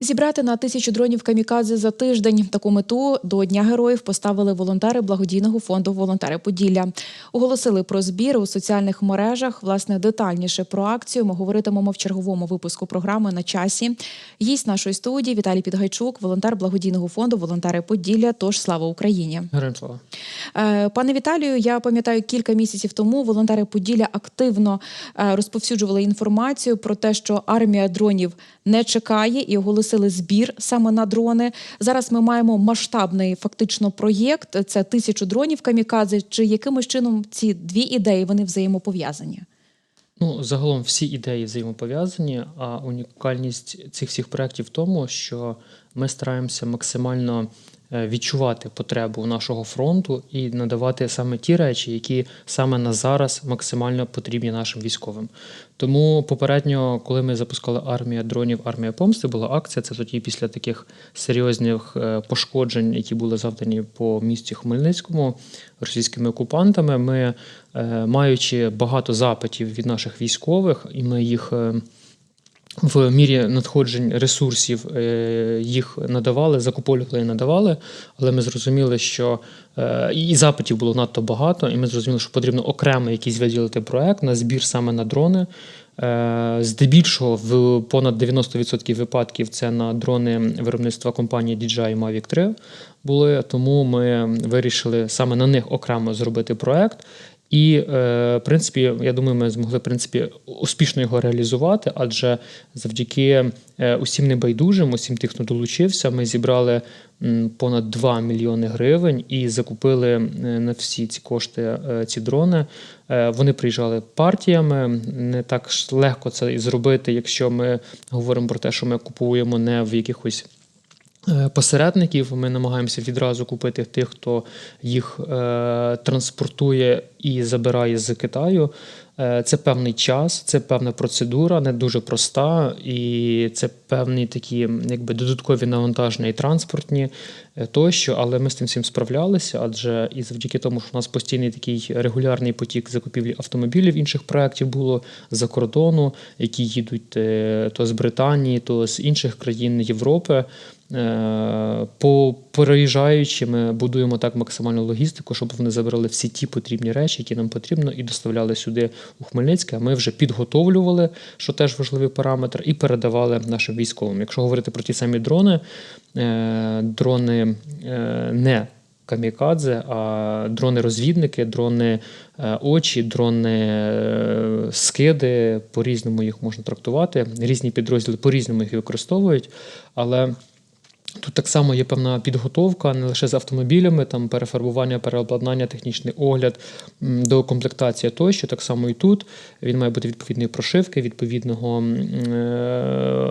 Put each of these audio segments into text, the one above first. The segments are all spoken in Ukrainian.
Зібрати на тисячу дронів камікадзе за тиждень. Таку мету до Дня героїв поставили волонтери благодійного фонду Волонтери Поділля. Оголосили про збір у соціальних мережах. Власне, детальніше про акцію ми говоритимемо в черговому випуску програми на часі. Гість нашої студії Віталій Підгайчук, волонтер благодійного фонду Волонтери Поділля. Тож слава Україні. Героям слава. Е, Пане Віталію, я пам'ятаю, кілька місяців тому волонтери Поділля активно е, розповсюджували інформацію про те, що армія дронів не чекає і оголосили збір саме на дрони. Зараз ми маємо масштабний фактично проєкт. Це тисячу дронів камікадзе. Чи якимось чином ці дві ідеї вони взаємопов'язані? Ну, загалом всі ідеї взаємопов'язані, а унікальність цих всіх проєктів в тому, що ми стараємося максимально відчувати потребу нашого фронту і надавати саме ті речі, які саме на зараз максимально потрібні нашим військовим. Тому попередньо, коли ми запускали армія дронів, армія помсти, була акція. Це тоді після таких серйозних е, пошкоджень, які були завдані по місті Хмельницькому російськими окупантами. Ми, е, маючи багато запитів від наших військових, і ми їх. В мірі надходжень ресурсів е, їх надавали, закуповували і надавали, але ми зрозуміли, що е, і запитів було надто багато, і ми зрозуміли, що потрібно окремо якийсь виділити проект на збір саме на дрони. Е, Здебільшого в понад 90% випадків це на дрони виробництва компанії DJI Mavic 3 були. Тому ми вирішили саме на них окремо зробити проект. І, е, в принципі, я думаю, ми змогли в принципі успішно його реалізувати, адже завдяки е, усім небайдужим, усім тих, хто долучився, ми зібрали понад 2 мільйони гривень і закупили на всі ці кошти е, ці дрони. Вони приїжджали партіями. Не так легко це і зробити, якщо ми говоримо про те, що ми купуємо не в якихось. Е, Посередників ми намагаємося відразу купити тих, хто їх е, транспортує і забирає з Китаю. Е, це певний час, це певна процедура, не дуже проста, і це певні такі якби додаткові навантаження і транспортні е, тощо. Але ми з тим всім справлялися, адже і завдяки тому, що у нас постійний такий регулярний потік закупівлі автомобілів інших проєктів було за кордону, які їдуть то з Британії, то з інших країн Європи. Е, По переїжджаючи, ми будуємо так максимальну логістику, щоб вони забирали всі ті потрібні речі, які нам потрібно, і доставляли сюди у Хмельницьке. Ми вже підготовлювали, що теж важливий параметр, і передавали нашим військовим. Якщо говорити про ті самі дрони, е, дрони е, не камікадзе, а дрони-розвідники, дрони очі, дрони скиди, по-різному їх можна трактувати. Різні підрозділи по-різному їх використовують. Але Тут так само є певна підготовка не лише з автомобілями, там перефарбування, переобладнання, технічний огляд, докомплектація тощо. Так само і тут він має бути відповідної прошивки, відповідного е,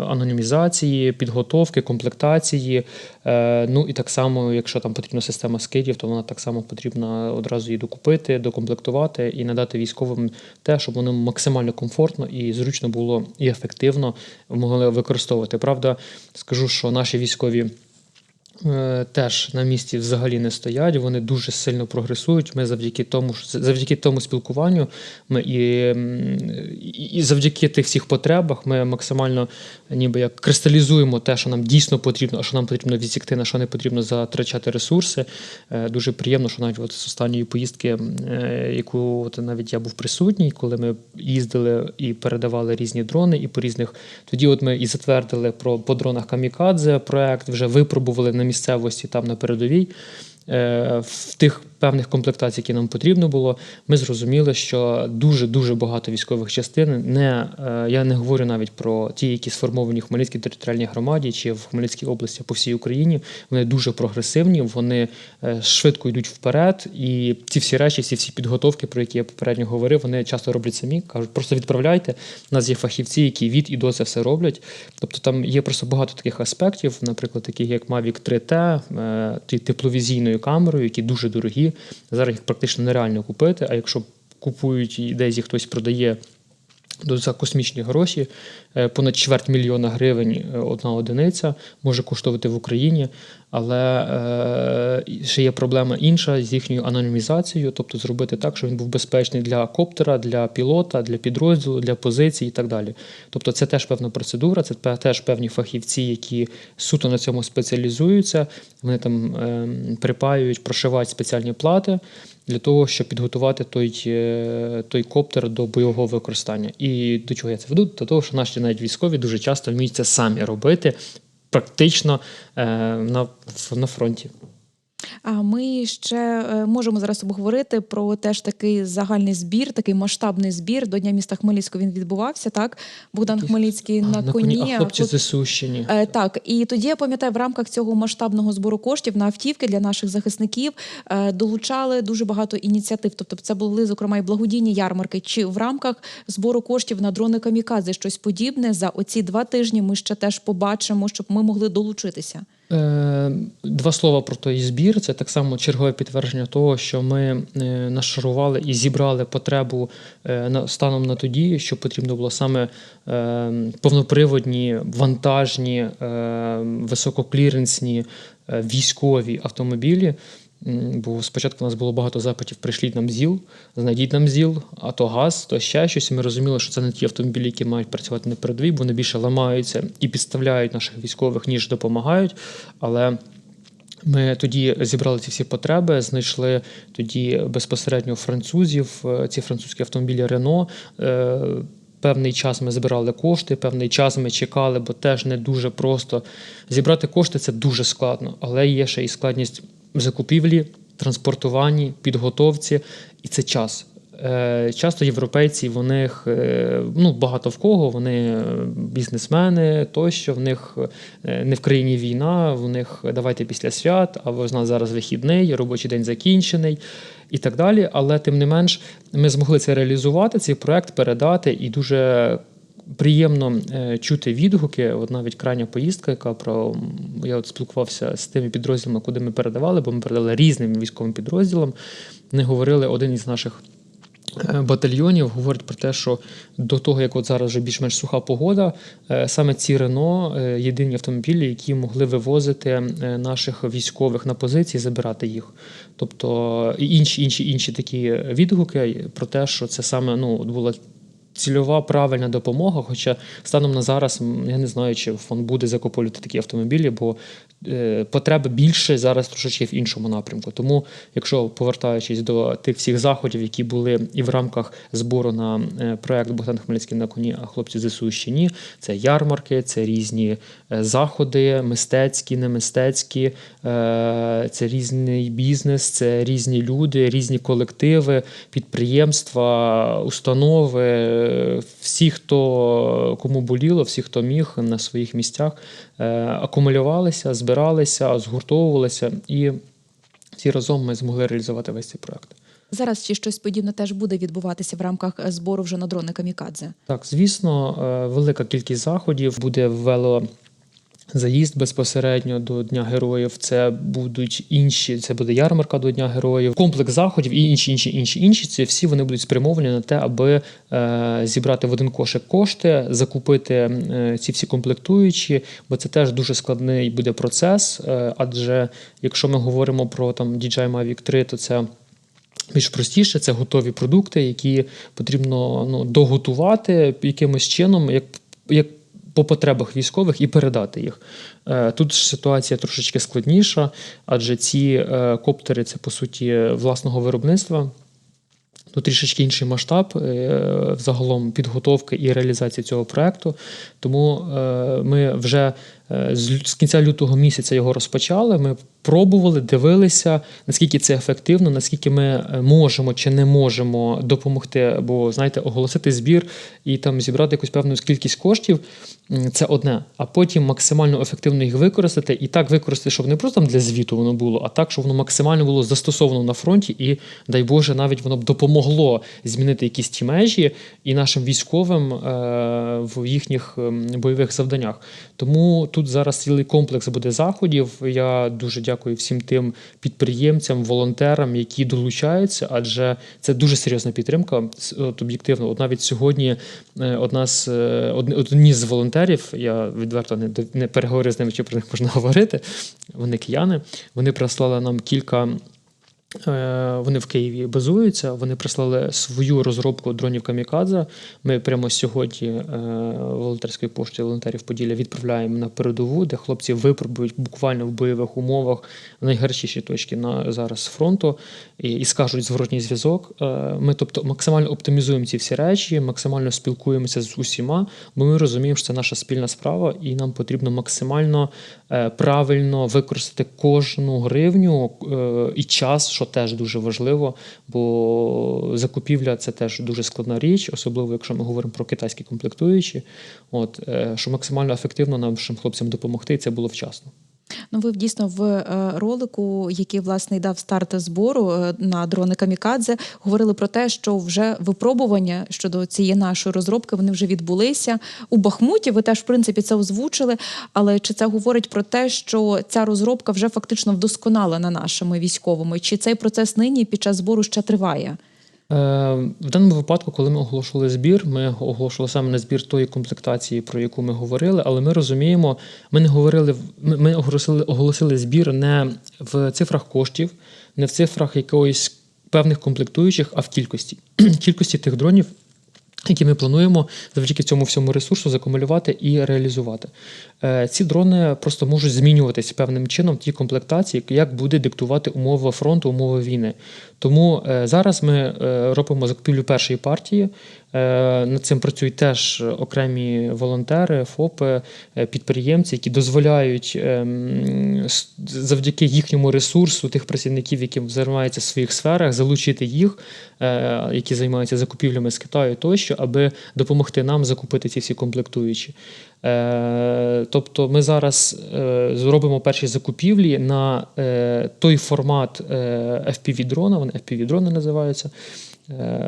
анонімізації, підготовки, комплектації. Е, Ну і так само, якщо там потрібна система скидів, то вона так само потрібна одразу її докупити, докомплектувати і надати військовим те, щоб воно максимально комфортно і зручно було і ефективно могли використовувати. Правда, скажу, що наші військові. Е, Теж на місці взагалі не стоять, вони дуже сильно прогресують. Ми завдяки тому, завдяки тому спілкуванню, ми і, і і завдяки тих всіх потребах ми максимально ніби як кристалізуємо те, що нам дійсно потрібно, а що нам потрібно відсікти, на що не потрібно затрачати ресурси. Е, Дуже приємно, що навіть от з останньої поїздки, е, яку от навіть я був присутній, коли ми їздили і передавали різні дрони, і по різних. Тоді от ми і затвердили про по дронах Камікадзе проект, вже випробували на місцевості там на передовій. Е, В тих певних комплектацій, які нам потрібно було, ми зрозуміли, що дуже дуже багато військових частин не е, я не говорю навіть про ті, які сформовані в Хмельницькій територіальній громаді чи в Хмельницькій області по всій Україні. Вони дуже прогресивні, вони е, швидко йдуть вперед. І ці всі речі, ці всі підготовки, про які я попередньо говорив, вони часто роблять самі. кажуть, просто відправляйте. У нас є фахівці, які від і до це все роблять. Тобто там є просто багато таких аспектів, наприклад, таких як Mavic 3T, е, ті- тепловізійною камерою, які дуже дорогі. Зараз їх практично нереально купити. А якщо купують і десь їх хтось продає За космічні гроші Е, понад чверть мільйона гривень е, одна одиниця може коштувати в Україні, але е, ще є проблема інша з їхньою анонімізацією, тобто зробити так, щоб він був безпечний для коптера, для пілота, для підрозділу, для позицій і так далі. Тобто, це теж певна процедура, це теж певні фахівці, які суто на цьому спеціалізуються. Вони там е, припаюють, прошивають спеціальні плати для того, щоб підготувати той, е, той коптер до бойового використання. І до чого я це веду? До того, що наші навіть військові дуже часто вміють це самі робити. Практично е, на, на фронті. А ми ще е, можемо зараз обговорити про теж такий загальний збір, такий масштабний збір. До Дня міста Хмельницького він відбувався. Так, Богдан Хмельницький на, на коні. а хлопці хлоп- ЗСУ ще ні. Е, Так, і тоді я пам'ятаю, в рамках цього масштабного збору коштів на автівки для наших захисників е, долучали дуже багато ініціатив. Тобто, це були зокрема і благодійні ярмарки. Чи в рамках збору коштів на дрони камікадзе щось подібне за оці два тижні ми ще теж побачимо, щоб ми могли долучитися. Е, Два слова про той збір. Це так само чергове підтвердження того, що ми е, нашарували і зібрали потребу е, станом на тоді, що потрібно було саме повноприводні, вантажні, висококліренсні військові автомобілі. Бо спочатку у нас було багато запитів: прийшліть нам ЗІЛ, знайдіть нам ЗІЛ, а то газ, то ще щось. І ми розуміли, що це не ті автомобілі, які мають працювати на передовій, бо вони більше ламаються і підставляють наших військових, ніж допомагають. Але ми тоді зібрали ці всі потреби, знайшли тоді безпосередньо французів, е, ці французькі автомобілі Рено. Е, Певний час ми збирали кошти, певний час ми чекали, бо теж не дуже просто. Зібрати кошти це дуже складно, але є ще і складність в закупівлі, транспортуванні, підготовці, і це час. Е, Часто європейці, в них е, ну, багато в кого, вони е, бізнесмени тощо, в них не в країні війна, в них давайте після свят, а ви нас зараз вихідний, робочий день закінчений і так далі. Але тим не менш, ми змогли це реалізувати, цей проект передати і дуже. Приємно е, чути відгуки. От навіть крайня поїздка, яка про я от спілкувався з тими підрозділами, куди ми передавали, бо ми передали різним військовим підрозділам. Вони говорили один із наших е, батальйонів говорить про те, що до того, як от зараз вже більш-менш суха погода, е, саме ці Рено єдині автомобілі, які могли вивозити наших військових на позиції, забирати їх. Тобто інші, інші, інші такі відгуки про те, що це саме ну, от була цільова правильна допомога. Хоча станом на зараз я не знаю, чи фонд буде закуповувати такі автомобілі, бо е, потреби більше зараз трошечки в іншому напрямку. Тому, якщо повертаючись до тих всіх заходів, які були і в рамках збору на е, проект Богдан Хмельницький на коні, а хлопці ЗСУ ще ні, це ярмарки, це різні е, заходи, мистецькі, немистецькі, е, це різний бізнес, це різні люди, різні колективи, підприємства, установи, всі, хто кому боліло, всі, хто міг на своїх місцях, е, акумулювалися, збиралися, згуртовувалися, і всі разом ми змогли реалізувати весь цей проект. Зараз чи щось подібне теж буде відбуватися в рамках збору вже на дрони камікадзе? Так, звісно, е, велика кількість заходів буде вело. Заїзд безпосередньо до Дня Героїв. Це будуть інші. Це буде ярмарка до Дня Героїв, комплекс заходів і інші, інші, інші, інші. Це всі вони будуть спрямовані на те, аби е, зібрати в один кошик кошти, закупити е, ці всі комплектуючі, бо це теж дуже складний буде процес. Е, адже якщо ми говоримо про там DJI Mavic 3, то це більш простіше, це готові продукти, які потрібно ну, доготувати якимось чином, як, як по потребах військових і передати їх. Е, Тут ж ситуація трошечки складніша, адже ці е, коптери це по суті власного виробництва. Тут трішечки інший масштаб е, загалом підготовки і реалізації цього проекту. Тому ми вже з з кінця лютого місяця його розпочали. Ми пробували, дивилися, наскільки це ефективно, наскільки ми е, можемо чи не можемо допомогти, бо знаєте, оголосити збір і там зібрати якусь певну кількість коштів це одне. А потім максимально ефективно їх використати і так використати, щоб не просто там для звіту воно було, а так, щоб воно максимально було застосовано на фронті, і дай Боже, навіть воно б допомогло змінити якісь ті межі і нашим військовим е, в їхніх ем, бойових завданнях. Тому тут зараз цілий комплекс буде заходів. Я дуже дякую всім тим підприємцям, волонтерам, які долучаються, адже це дуже серйозна підтримка. От об'єктивно, от навіть сьогодні е, одна з е, одні, з волонтерів, я відверто не, не переговорю з ними, чи про них можна говорити. Вони кияни. Вони прислали нам кілька. Е, Вони в Києві базуються. Вони прислали свою розробку дронів Камікадзе. Ми прямо сьогодні е, волонтерської пошти волонтерів Поділля відправляємо на передову, де хлопці випробують буквально в бойових умовах в найгарячіші точки на зараз фронту і, і скажуть зворотній зв'язок. Е, Ми, тобто, максимально оптимізуємо ці всі речі, максимально спілкуємося з усіма, бо ми розуміємо, що це наша спільна справа, і нам потрібно максимально правильно використати кожну гривню і час, що теж дуже важливо, бо закупівля це теж дуже складна річ, особливо якщо ми говоримо про китайські комплектуючі. От е, що максимально ефективно нашим хлопцям допомогти, це було вчасно. Ну, ви дійсно в е, ролику, який власне дав старт збору е, на дрони Камікадзе, говорили про те, що вже випробування щодо цієї нашої розробки вони вже відбулися у Бахмуті. Ви теж в принципі це озвучили. Але чи це говорить про те, що ця розробка вже фактично вдосконалена нашими військовими? Чи цей процес нині під час збору ще триває? Е, В даному випадку, коли ми оголошували збір, ми оголошували саме на збір тої комплектації, про яку ми говорили, але ми розуміємо, ми не говорили, ми, оголосили, оголосили збір не в цифрах коштів, не в цифрах якоїсь певних комплектуючих, а в кількості. кількості тих дронів, які ми плануємо завдяки цьому всьому ресурсу закумулювати і реалізувати. Е, Ці дрони просто можуть змінюватися певним чином в тій комплектації, як буде диктувати умови фронту, умови війни. Тому е, зараз ми е, робимо закупівлю першої партії. Е, Над цим працюють теж окремі волонтери, ФОПи, е, підприємці, які дозволяють ем, завдяки їхньому ресурсу тих працівників, які займаються в своїх сферах, залучити їх, е, які займаються закупівлями з Китаю тощо, аби допомогти нам закупити ці всі комплектуючі. Тобто ми зараз зробимо перші закупівлі на той формат FPV-дрона, вони FPV-дрони називаються,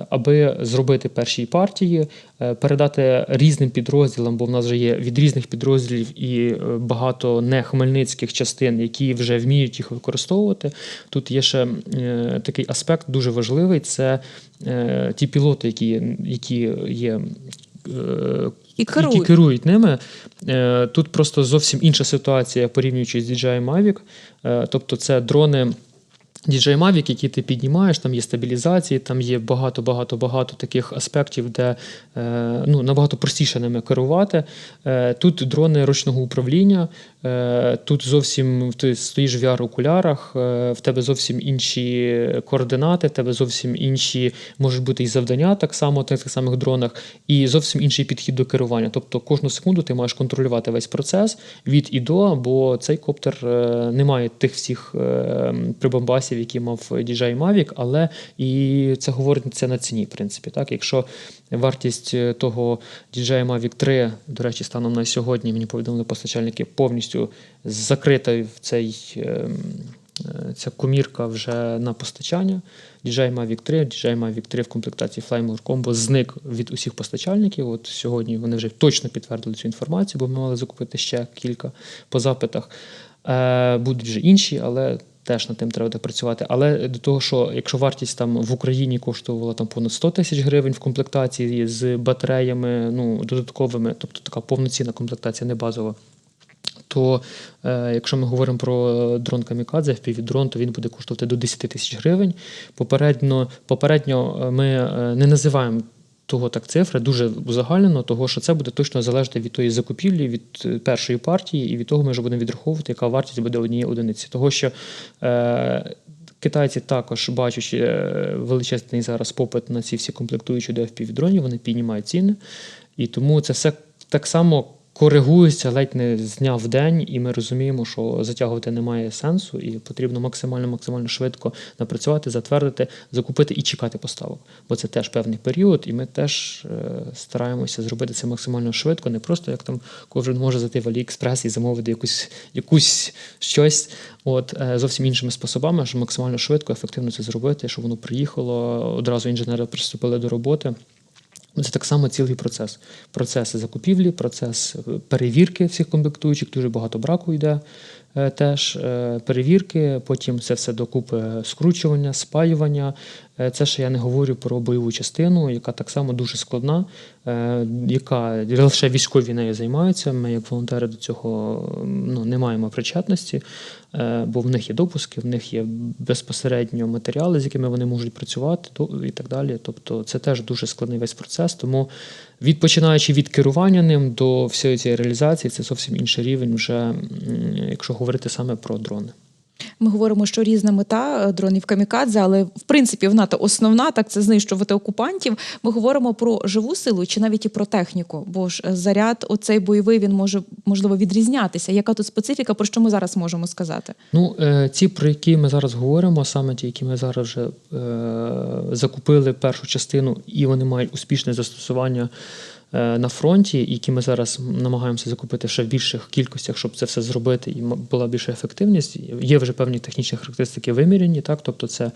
аби зробити перші партії, е, передати різним підрозділам, бо в нас вже є від різних підрозділів і е, багато не хмельницьких частин, які вже вміють їх використовувати. Тут є ще е, такий аспект дуже важливий: це е, ті пілоти, які, які є. е, І керують. які керують ними. Е, Тут просто зовсім інша ситуація, порівнюючи з DJI Mavic. Е, Тобто, це дрони. DJI Mavic, які ти піднімаєш, там є стабілізації, там є багато, багато, багато таких аспектів, де е, ну, набагато простіше ними керувати. Е, тут дрони ручного управління, е, тут зовсім ти стоїш в VR-окулярах, в тебе зовсім інші координати, в тебе зовсім інші можуть бути і завдання, так само на тих самих дронах, і зовсім інший підхід до керування. Тобто кожну секунду ти маєш контролювати весь процес від і до, бо цей коптер не має тих всіх е, прибамбасів, які мав DJI Mavic, але і це говориться на ціні, в принципі. Так? Якщо вартість е, того DJI Mavic 3, до речі, станом на сьогодні, мені повідомили постачальники, повністю закрита цей. е, е, Ця комірка вже на постачання. DJI Mavic 3, DJI Mavic 3 в комплектації Flymore Combo зник від усіх постачальників. От сьогодні вони вже точно підтвердили цю інформацію, бо ми мали закупити ще кілька по запитах. Е, будуть вже інші, але теж над тим треба працювати. Але до того, що якщо вартість там в Україні коштувала там понад 100 тисяч гривень в комплектації з батареями, ну додатковими, тобто така повноцінна комплектація, не базова. То е, якщо ми говоримо про дрон Камікадзе, FPV-дрон, то він буде коштувати до 10 тисяч гривень. Попередньо, попередньо ми е, не називаємо того так цифри дуже узагальнено, того що це буде точно залежати від тої закупівлі, від е, першої партії, і від того ми вже будемо відраховувати, яка вартість буде однієї одиниці. Того що е, китайці також, бачачи е, величезний зараз попит на ці всі комплектуючі до FPV-дронів, вони піднімають ціни. І тому це все так само коригується ледь не з дня в день, і ми розуміємо, що затягувати немає сенсу, і потрібно максимально максимально швидко напрацювати, затвердити, закупити і чекати поставок. Бо це теж певний період, і ми теж е, стараємося зробити це максимально швидко, не просто як там кожен може зайти в AliExpress і замовити якусь, якусь щось. От е, зовсім іншими способами, щоб максимально швидко, ефективно це зробити, щоб воно приїхало. Одразу інженери приступили до роботи. Це так само цілий процес. Процес закупівлі, процес е, перевірки всіх комплектуючих, дуже багато браку йде теж. е, Перевірки, потім це все докупи скручування, спаювання. Е, Це ще я не говорю про бойову частину, яка так само дуже складна, е, яка лише військові нею займаються. Ми, як волонтери, до цього ну, не маємо причетності, е, бо в них є допуски, в них є безпосередньо матеріали, з якими вони можуть працювати і так далі. Тобто це теж дуже складний весь процес. Тому від починаючи від керування ним до всієї цієї реалізації, це зовсім інший рівень, вже якщо говорити саме про дрони. Ми говоримо, що різна мета е, дронів камікадзе, але в принципі вона та основна, так це знищувати окупантів. Ми говоримо про живу силу чи навіть і про техніку, бо ж е, заряд, оцей бойовий, він може можливо відрізнятися. Яка тут специфіка, про що ми зараз можемо сказати? Ну, е, ці, про які ми зараз говоримо, саме ті, які ми зараз вже е, закупили першу частину, і вони мають успішне застосування на фронті, які ми зараз намагаємося закупити ще в більших кількостях, щоб це все зробити і була більша ефективність. Є вже певні технічні характеристики виміряні, так, тобто це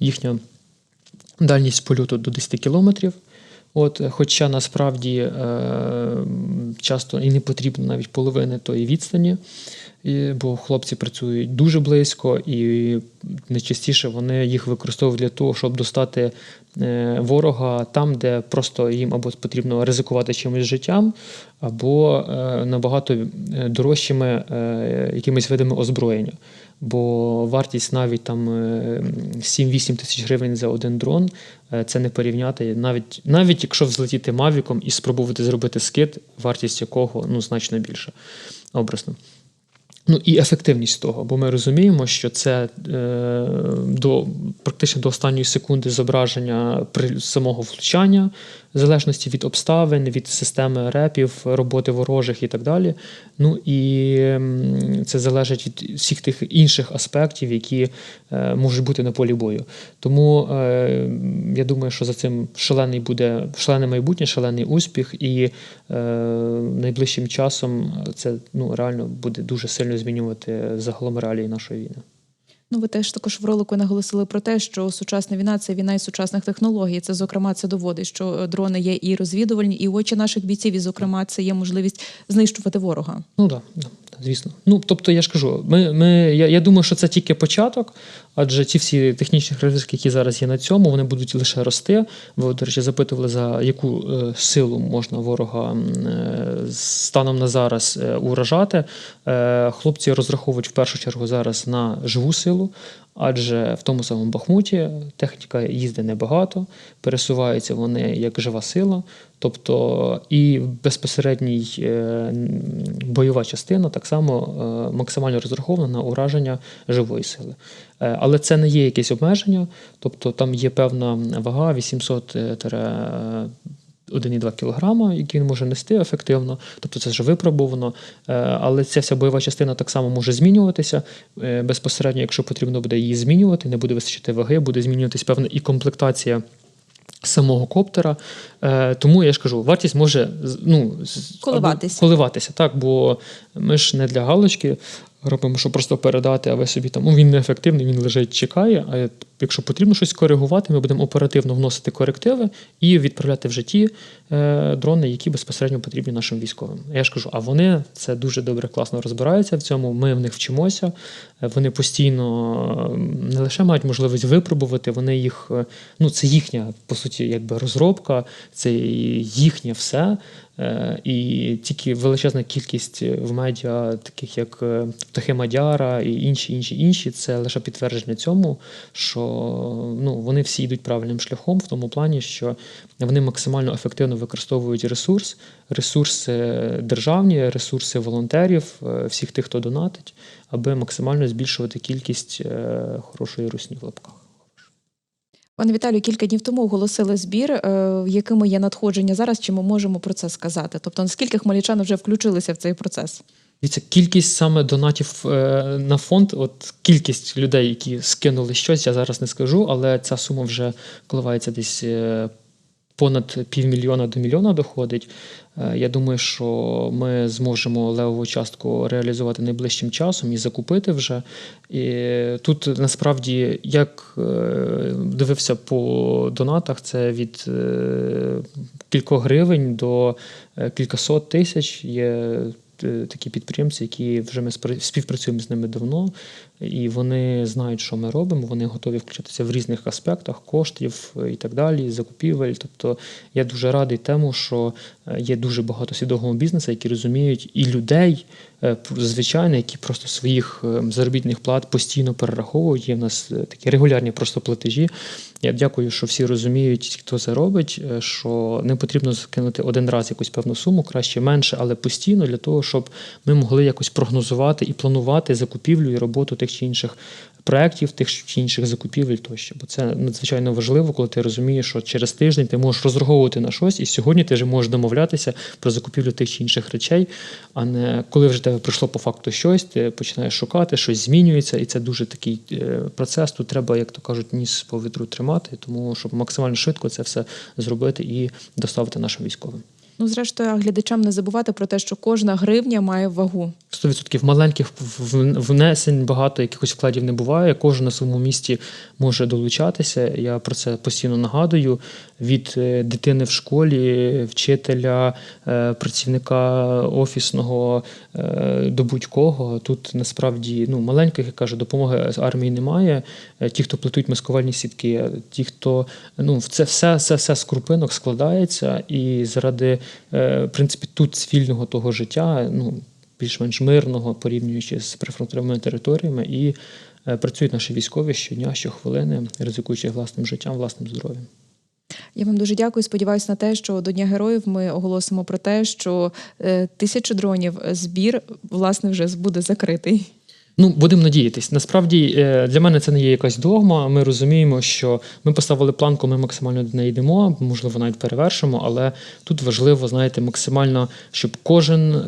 їхня дальність польоту до 10 кілометрів. От, е, хоча насправді е, часто і не потрібно навіть половини тої відстані, і, бо хлопці працюють дуже близько, і найчастіше вони їх використовують для того, щоб достати е, ворога там, де просто їм або потрібно ризикувати чимось життям, або е, набагато е, дорожчими якимись видами озброєння. Бо вартість навіть там е, 7-8 тисяч гривень за один дрон це не порівняти. Навіть, навіть якщо взлетіти мавіком і спробувати зробити скид, вартість якого ну, значно більша, образно. Ну і ефективність того, бо ми розуміємо, що це е, до практично до останньої секунди зображення при самого влучання, в залежності від обставин, від системи репів, роботи ворожих і так далі. Ну і це залежить від всіх тих інших аспектів, які е, можуть бути на полі бою. Тому е, я думаю, що за цим шалений буде шалене майбутнє, шалений успіх, і е, найближчим часом це ну реально буде дуже сильно змінювати загалом реалії нашої війни. Ну, ви теж також в ролику наголосили про те, що сучасна війна це війна і сучасних технологій. Це, зокрема, це доводить, що е, дрони є і розвідувальні, і очі наших бійців, і, зокрема, це є можливість знищувати ворога. Ну да, да, звісно. Ну тобто, я ж кажу, ми, ми, я, я думаю, що це тільки початок, адже ті всі технічні характеристики, які зараз є на цьому, вони будуть лише рости. Ви, до речі, запитували, за яку е, силу можна ворога е, станом на зараз е, уражати. Хлопці розраховують в першу чергу зараз на живу силу. Адже в тому самому Бахмуті техніка їздить небагато, пересуваються вони як жива сила. Тобто і безпосередній бойова частина так само максимально розрахована на ураження живої сили. Е, Але це не є якесь обмеження, тобто там є певна вага 800 1,2 кг, який він може нести ефективно, тобто це вже випробовано. Е, Але ця вся бойова частина так само може змінюватися. Е, Безпосередньо, якщо потрібно буде її змінювати, не буде вистачити ваги, буде змінюватись певна і комплектація самого коптера. Тому я ж кажу, вартість може ну, або коливатися, так, бо ми ж не для галочки робимо, щоб просто передати, а ви собі там ну, він неефективний, він лежить, чекає. А якщо потрібно щось коригувати, ми будемо оперативно вносити корективи і відправляти в житті е, дрони, які безпосередньо потрібні нашим військовим. Я ж кажу, а вони це дуже добре, класно розбираються в цьому. Ми в них вчимося. Е, Вони постійно не лише мають можливість випробувати, вони їх, е, ну це їхня по суті, якби розробка, це їхнє все. Е, І тільки величезна кількість в медіа, таких як е, Птахи Мадяра і інші, інші, інші, це лише підтвердження цьому, що ну, вони всі йдуть правильним шляхом в тому плані, що вони максимально ефективно використовують ресурс, ресурси державні, ресурси волонтерів, е, всіх тих, хто донатить, аби максимально збільшувати кількість е, хорошої русні в лапках. Пане Віталію, кілька днів тому оголосили збір, якими є надходження зараз. Чи ми можемо про це сказати? Тобто, наскільки хмельничани вже включилися в цей процес? Дивіться, кількість саме донатів е, на фонд, от кількість людей, які скинули щось, я зараз не скажу, але ця сума вже коливається десь е, понад півмільйона до мільйона доходить. Е, Я думаю, що ми зможемо левову частку реалізувати найближчим часом і закупити вже. І тут насправді, як е, дивився по донатах, це від е, кількох гривень до кількасот тисяч. Є такі підприємці, які вже ми співпрацюємо з ними давно, і вони знають, що ми робимо. Вони готові включатися в різних аспектах коштів і так далі, закупівель. Тобто я дуже радий тому, що е, є дуже багато свідомого бізнесу, які розуміють і людей, е, звичайно, які просто своїх е, заробітних плат постійно перераховують. Є в нас е, такі регулярні просто платежі. Я дякую, що всі розуміють, хто це робить, е, що не потрібно закинути один раз якусь певну суму, краще менше, але постійно для того, щоб ми могли якось прогнозувати і планувати закупівлю і роботу тих чи інших проєктів, тих чи інших закупівель тощо. Бо це надзвичайно важливо, коли ти розумієш, що через тиждень ти можеш розраховувати на щось, і сьогодні ти вже можеш домовлятися про закупівлю тих чи інших речей, а не коли вже тебе прийшло по факту щось, ти починаєш шукати, щось змінюється, і це дуже такий е, процес. Тут треба, як то кажуть, ніс по вітру тримати, тому щоб максимально швидко це все зробити і доставити нашим військовим. Ну, зрештою, глядачам не забувати про те, що кожна гривня має вагу. 100% маленьких внесень багато якихось вкладів не буває. Кожен на своєму місці може долучатися. Я про це постійно нагадую. Від е, дитини в школі, вчителя, е, працівника офісного е, до будь-кого. Тут насправді ну, маленьких, я кажу, допомоги армії немає. Ті, хто плетуть маскувальні сітки, ті, хто ну, це все, все, все з крупинок складається, і заради е, в принципі тут цивільного того життя, ну більш-менш мирного, порівнюючи з прифронтовими територіями, і е, працюють наші військові щодня, щохвилини, ризикуючи власним життям, власним здоров'ям. Я вам дуже дякую. Сподіваюся на те, що до Дня героїв ми оголосимо про те, що е, тисячу дронів збір власне вже буде закритий. Ну, будемо надіятись. Насправді е, для мене це не є якась догма. Ми розуміємо, що ми поставили планку, ми максимально до неї йдемо, можливо, навіть перевершимо, але тут важливо, знаєте, максимально, щоб кожен.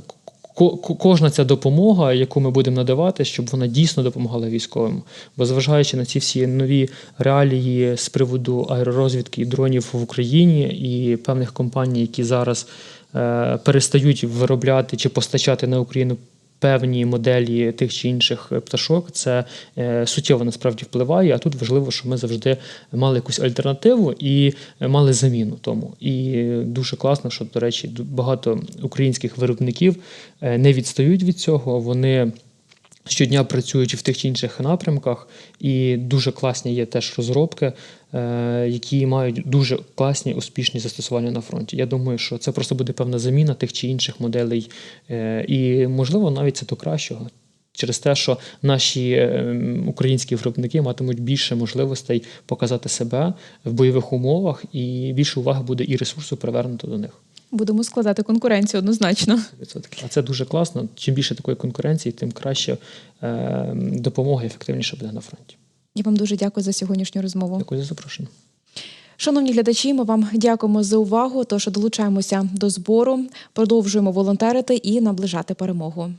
ко- ко- Кожна ця допомога, яку ми будемо надавати, щоб вона дійсно допомагала військовим. Бо зважаючи на ці всі нові реалії з приводу аеророзвідки і дронів в Україні і певних компаній, які зараз е, перестають виробляти чи постачати на Україну певні моделі тих чи інших пташок, це е, суттєво насправді впливає. А тут важливо, що ми завжди мали якусь альтернативу і е, мали заміну тому. І дуже класно, що, до речі, багато українських виробників е, не відстають від цього. Вони щодня працюють в тих чи інших напрямках, і дуже класні є теж розробки, е, які мають дуже класні успішні застосування на фронті. Я думаю, що це просто буде певна заміна тих чи інших моделей, е, і можливо навіть це до кращого. Через те, що наші е, українські виробники матимуть більше можливостей показати себе в бойових умовах, і більше уваги буде і ресурсу привернуто до них. Будемо складати конкуренцію однозначно. 100%. А це дуже класно. Чим більше такої конкуренції, тим краще е, допомога ефективніше буде на фронті. Я вам дуже дякую за сьогоднішню розмову. Дякую за запрошення. Шановні глядачі, ми вам дякуємо за увагу. Тож долучаємося до збору, продовжуємо волонтерити і наближати перемогу.